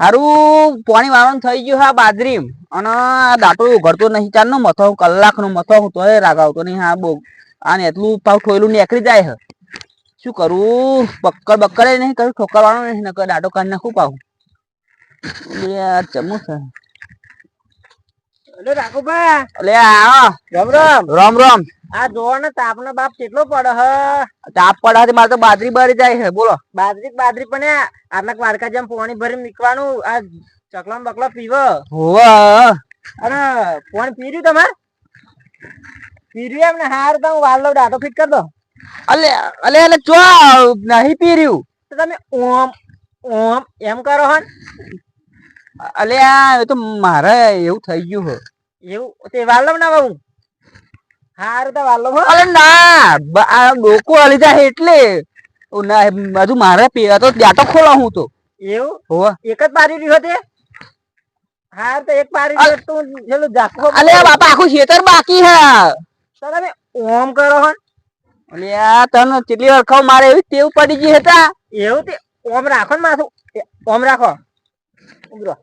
હારું પાણી વાળવાનું થઈ ગયું હા બાજરી અને આ દાંટો ઉઘડતો નહીં ચાર નો મથો કલાક નો મથો હું તોય રાગ આવતો નહીં હા બહુ. આને એટલું પાવ ઠોયલું નીકળી જાય હે. શું કરું? બક્કર બક્કર નહીં કરું ઠોકર વાળો નહીં નકર દાંટો કાઢી નાખું પાવ? યાર ચમુ છે. એટલે રાખુભા એટલે આ. રામ રામ. રામ રામ. આ જોવો ને તાપનો બાપ કેટલો પડે હ? તાપ પડે મારે તો બાજરી બરી જાય હે બોલો. બાજરી બાદરી પણ આટલા વાડકા જેમ પાણી ભરી મૂકવાનું આ ચકલા ને પીવો. હોવ. અરે પાણી પીર્યું તમે? પીર્યું એમ ને? હાર તો હું વાલો ડાટો ફિટ કરી દો. અલે અલે અલે ચો નહીં પીર્યું. તો તમે ઓમ ઓમ એમ કરો હન અલે આ તો મારે એવું થઈ ગયું હે. એવું તે વાલો ના બહુ હાર તો વાલો હો. ના ડોકો હલી જાય એટલે. ના બધું મારે પીવા તો ખોલા હું તો. એવું? હોવે. એક જ પારી રહ્યો તે? હાર તો એક પારી તું પેલું અલે બાપા આખું ખેતર બાકી હે. તમે ઓમ કરો હન અલે આ તને કેટલી વાર ખાવ મારે એવી ટેવ પડી ગઈ હતા એવું તે? ઓમ રાખો ને માથું. ઓમ રાખો. ઉભરો.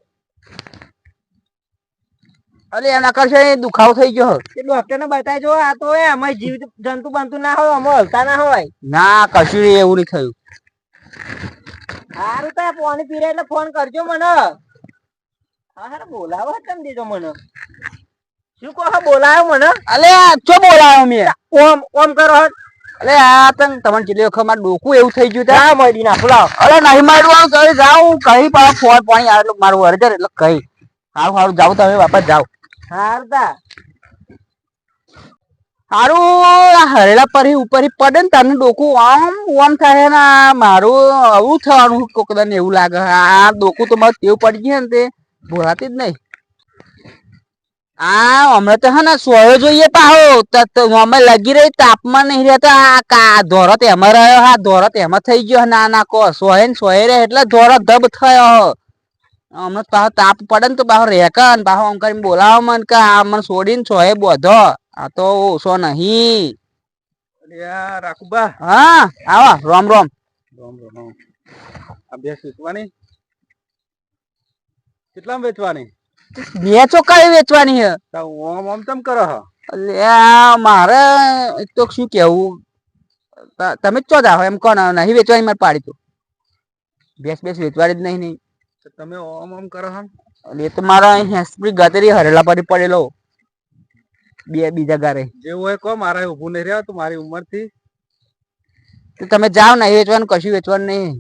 અલે એના કરશે દુખાવો થઈ ગયો એ ડોક્ટર ને બતાવજો આ તો એ અમે જીવ જંતુ બનતું ના હોય અમે હલતા ના હોય. ના કશું એવું નહીં થયું. હારું તો પાણી પીરે એટલે ફોન કરજો મને. હા બોલાવો કેમ દીધો મને. શું કહો બોલાયો મને? અલે ચો બોલાયો મેં? ઓમ ઓમ કરો. અલે આ તને તમને કેટલી વખત મારું ડોકું એવું થઈ ગયું ત્યાં મળી ના ફુલાવ અરે નહીં મારવાનું કઈ જાઉં કઈ પાછા ફોન પાણી આવે એટલે મારું અરજર એટલે કઈ. સારું સારું જાઉં તમે વાપસ જાઓ. સારું આ હરેલા પર ઉપર ને તને ને મારું આવું થવાનું કોકદાને એવું લાગે. આ ડોકું તો મારું તેવું પડી ગયું ને તે. ભોળાતી જ નહીં. આ હમણાં તો હે ને સોયો જોઈએ પાહો. અમે લગી રહી તાપમાન નહીં રહેતા. આ ધોરત એમાં રહ્યો, હા, ધોરત એમાં થઈ ગયો. ના ના, કો, સોય ને સોય રહે એટલે ધોરત ધબ થયો. હમણાં પાછો તાપ પડે ને તો પાહો રેકન પાહો આમ કરીને બોલાવો મને કે આ મને છોડીને એ બોધો. આ તો ઓછો નહીં. રાખુબા હા આવો રોમ રોમ. રોમ રોમ અભ્યાસ વેચવાની કેટલામાં વેચવાની? વેચો કઈ વેચવાની હે? ઓમ ઓમ તમ કરો હ. મારે એક તો શું કેવું? તમે જ ચો જાઓ એમ કોણ? નહીં વેચવાની મારે પાડી તો. બેસ બેસ વેચવાની જ નહીં નહીં તો તમે ઓમ ઓમ કરો હમ એ તો મારા અહીં હેસ્પ્રી ગતરી હરેલા પડી પડેલો. બે બીજા ગારે જેવું હોય કહો મારે ઊભું નહીં રહ્યો તું મારી ઉંમરથી તો તમે જાઓ નહીં વેચવાનું કશું વેચવાનું નહીં.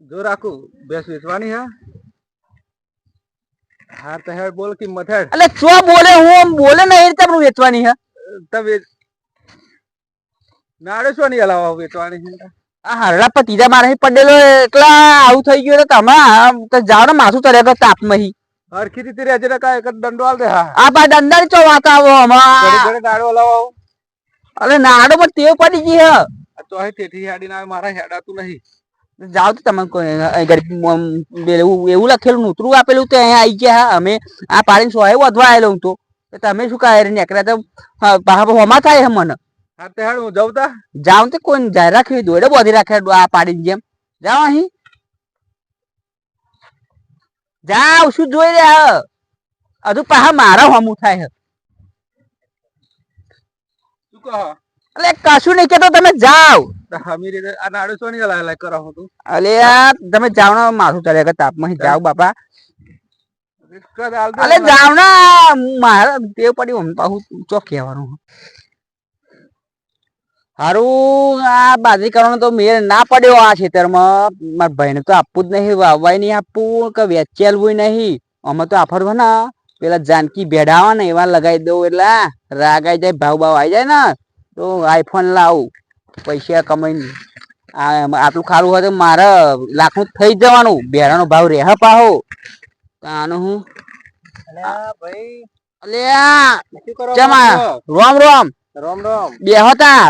જો રાખું ભેંસ વેચવાની હા. હા તો હેડ બોલ કિંમત હેડ એટલે ચો બોલે? હું બોલે ને એ રીતે આપણે વેચવાની હા? તમે નાડે છો નહીં હલાવા વેચવાની હરડા પર તીજા મારે પડેલો એટલા આવું થઈ ગયું તમે જાઓ ને માથું તરે તાપમાં હી. હરખી રીતે રહેજે ને કાંઈ એક દંડો આલ દે હા. આ પા દંડા ચો વાતા આવો ઘડી નાડો હલાવો અરે નાડો પણ તેવ પડી ગઈ હે. તો હે ઠેઠી હેડીને ના મારા હેડાતું નહીં. જાઓ તો તમે એવું લખેલું નૂતરું આપેલું તો અહીંયા આવી ગયા અમે આ પાડીને સોય વધવા આવેલો હું તો. તમે શું કહે નીકળ્યા તો હા, હોમાં થાય હે મને. હા તે હેડ હું જાઉં તા? જાઓ તો કોઈ જાહેર રાખી દોડે બોધી રાખે આ પાડીને જેમ. જાવ અહીં. જાવ શું જોઈ રહ્યા હે? હજુ પાહા મારા હમું થાય હે. શું કહો? અલે કશું નહીં કેતો તમે તું અલે તમે જાઓ ને માથું ચડે કે તાપમાં જાવ બાપા. અલે જાવ ના મારે દેવ પડી પાછું ચોક કહેવાનું હારું આ બાજરી કરવાનો તો મેળ ના પડ્યો આ ખેતરમાં. મારા ભાઈને તો આપવું જ નહીં વાવવાય નહીં આપવું કે વેચેલવું નહીં. અમે તો આફરવા ને પેલા જાનકી ભેડાવા ને એવા લગાવી દઉં એટલે રાગ આવી જાય ભાવ ભાવ આવી જાય ને તો આઈફોન લાવું. પૈસા કમાઈને. આ આટલું ખારું હોય તો મારે લાખનું થઈ જવાનું. ભેડાનો ભાવ રહે પાહો. આનું હું? અલ્યા ભાઈ. અલ્યા શું કરો કેમ રોમ રોમ. બે હતા બેહો તા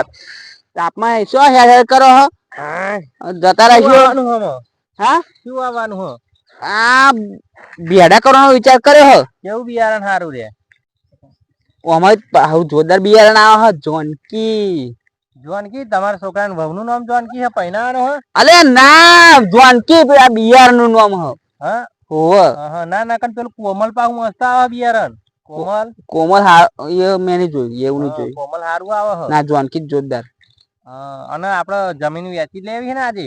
તાપમાં શું હેર હેર કરો હો? હા. જતા શું? રહેશો આવવાનું હમ હા? શું આવવાનું હો? આ ભેડા કરવાનો વિચાર કર્યો હો? કેવું બિયારણ સારું રે? અમારે બહુ જોરદાર બિયારણ આવે હે જોનકી. જોનકી તમારા છોકરાનું વહુનું નામ જોનકી છે પૈનાવાનો હે? અલે ના જોનકી આ બિયારણનું નામ હો. હા? હોવે. હા ના ના કન પેલું કોમલ પાહુ મસ્ત આવે બિયારણ કોમલ. કોમલ હા એ મેં નહીં જોયું એવું નહીં હા, જોયું. કોમલ હારું આવે હ. ના જોનકી જ જોરદાર. હા, અને આપડે જમીન વેચી લેવી છે ને આજે?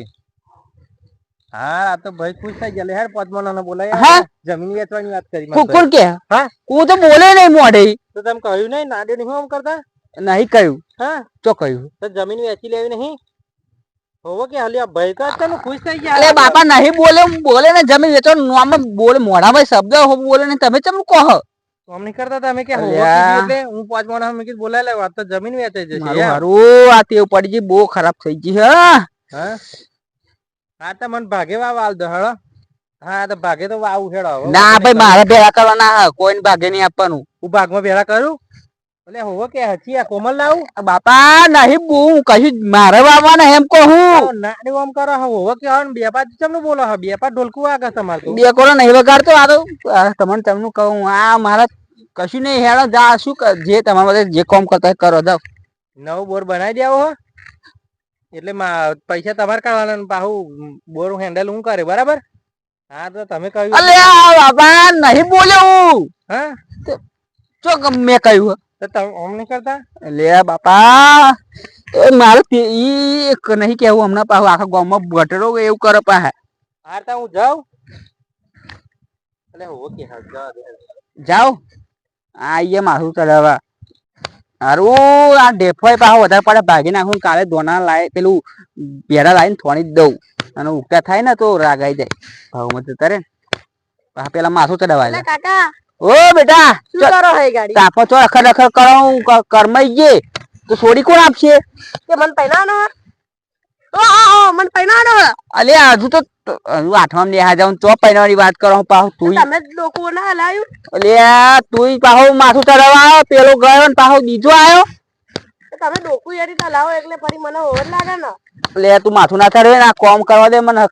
હા આ તો ભાઈ ખુશ થઈ ગયા. હેડ પદ્મનાને બોલાય હા? જમીન વેચવાની વાત કરી કોણ કે? હા? હું તો બોલે નહીં મોઢે. તો તમે કહ્યું નહીં નાડે નહીં આમ કરતા? નહીં કહ્યું. હા? તો કહ્યું. તો જમીન વેચી લેવી નહીં? હોવો કે હાલી આ ભાઈ તો તમે ખુશ થઈ ગયા. અરે બાપા નહીં બોલે બોલે ને જમીન વેચો નામ બોલે મોઢામાં શબ્દ હો બોલે ને તમે ચમ કહો? આમ નહીં કરતા તમે કે હું પાંચ માણસ મેં કીધું બોલાય લે વાત તો જમીન વેચાઈ જશે મારું આ ટેવ પડી ગઈ બહુ ખરાબ થઈ ગઈ હે. હા? તો મને ભાગે વાવ આલ દો હેડો હા તો ભાગે તો વાવ હેડો ના ભાઈ? મારે ભેગા કરવાના કોઈને ભાગે નહીં આપવાનું. હું ભાગમાં ભેળા કરું? એટલે હોવો કે હચી આ કોમલ લાવું? બાપા નહીં બહુ કશું મારે વાવવાના એમ કહું ના ને ઓમ કરો હોવો કે હવે બે પાંચ તમને બોલો હા બે પાંચ ઢોલકું વાગે તમારે બે કોરો નહીં વગાડતો આ તો તમને તમને કહું આ મારા કશું નહીં હેડો જા શું જે તમારા માટે જે કામ કરતા કરો જાઓ. નવો બોર બનાવી દેવો હો. એટલે પૈસા તમારે કાઢવાના પાછું બોર હેન્ડલ હું કરે બરાબર? હા તો તમે કહ્યું. અલે બાપા નહીં બોલ્યો હું. ગમ- મેં કહ્યું તો તમે આમ નહીં કરતા? લે બાપા એ મારે તે ઈ એક નહીં કેવું હમણાં પાછું આખા ગામમાં ગટરો એવું કરે પાહે. હા તો હું જાઉં? એટલે હું કે હા જવા મારું ચડાવવા હારું આ ડેફોય પાછો વધારે પડે ભાગી નાખું કાલે દોના લાય પેલું પેરા લાવીને થોડી દઉં. અને ઉગતા થાય ને તો રાગાઈ જાય. ભાવ જતા રે પાછા પેલા માથું ચડાવાય કાકા ઓ બેટા શું કરો હે ગાડી? તાપો તો અખર અખર કરો કરમાઈ ગયે. તો છોડી કોણ આપશે? કે મન પહેલાનો ઓ ઓ મન પહેલાનો અલે આજુ તો હજુ આઠમાં નેહા જાઉં તો પૈનાની વાત કરો પાછું તું તમે જ લોકો ના હલાયું અલે તું પાછો માથું ચડાવવા આવ્યો પેલો ગયો ને પાછો બીજો આવ્યો. તમે ડોકુ યારી હલાવો એટલે ફરી મને ઓવર લાગે ને. લે તું માથું ના ચડવે ને કોમ કરવા દે મને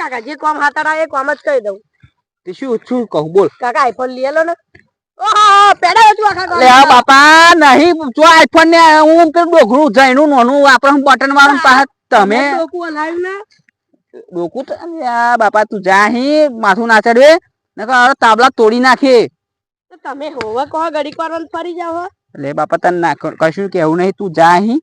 કાકા જે કોમ આવે એ કોમ જ કહી દઉં. તે શું શું કહું બોલ. કાકા આઈફોન લઈ લો ને. ઓહો પેડા છું આખા લે આ બાપા નહીં જો આઈફોન ને હું પેલું ડોઘરું જઈનું નોનું આપણે બટન વાળું પાછા તમે ડોકુ હલાવ્યું ને? ડોકું બાપા તું જાહી માથું ના ચડવે નકર તાબલા તોડી નાખે તમે હોવા કહો ઘડીક વાર ફરી જાવ હો. લે બાપા તને ના કશું કેવું નહીં તું જા અહીં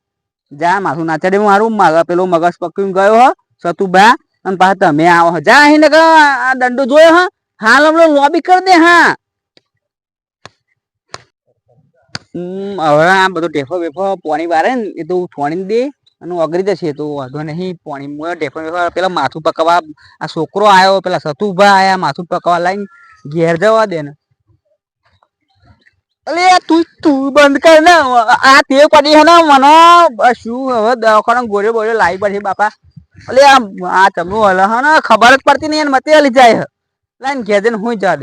જા માથું ના ચડે મારું મગ- પેલો મગજ પકવી ગયો હ સતુભા અને પાછા તમે આવો હો. જા અહીં નકર આ દંડો જોયો હા હાલ હમણાં લોબી કરી દે હા હમ, હવે આ બધો ઢેફો બેફો પોણી વારે ને એ તો છોડી દે અને અગરી જશે તો વાંધો નહીં. પાણી મોય ઢેફો પેલા માથું પકવા, આ છોકરો આવ્યો પેલા સતુભા આયા, માથું પકવા લઈને ઘેર જવા દે ને. અલે તું તું બંધ કર ને. આ તે પડી હે ને મને. શું હવે દવાખાના ગોળે બોળે લાવી પડશે બાપા. અલે આ આ ચમનું હલે હે ને. ખબર જ પડતી નહીં મતે હલી જાય લાઈન ઘેર જઈને હું જા દે.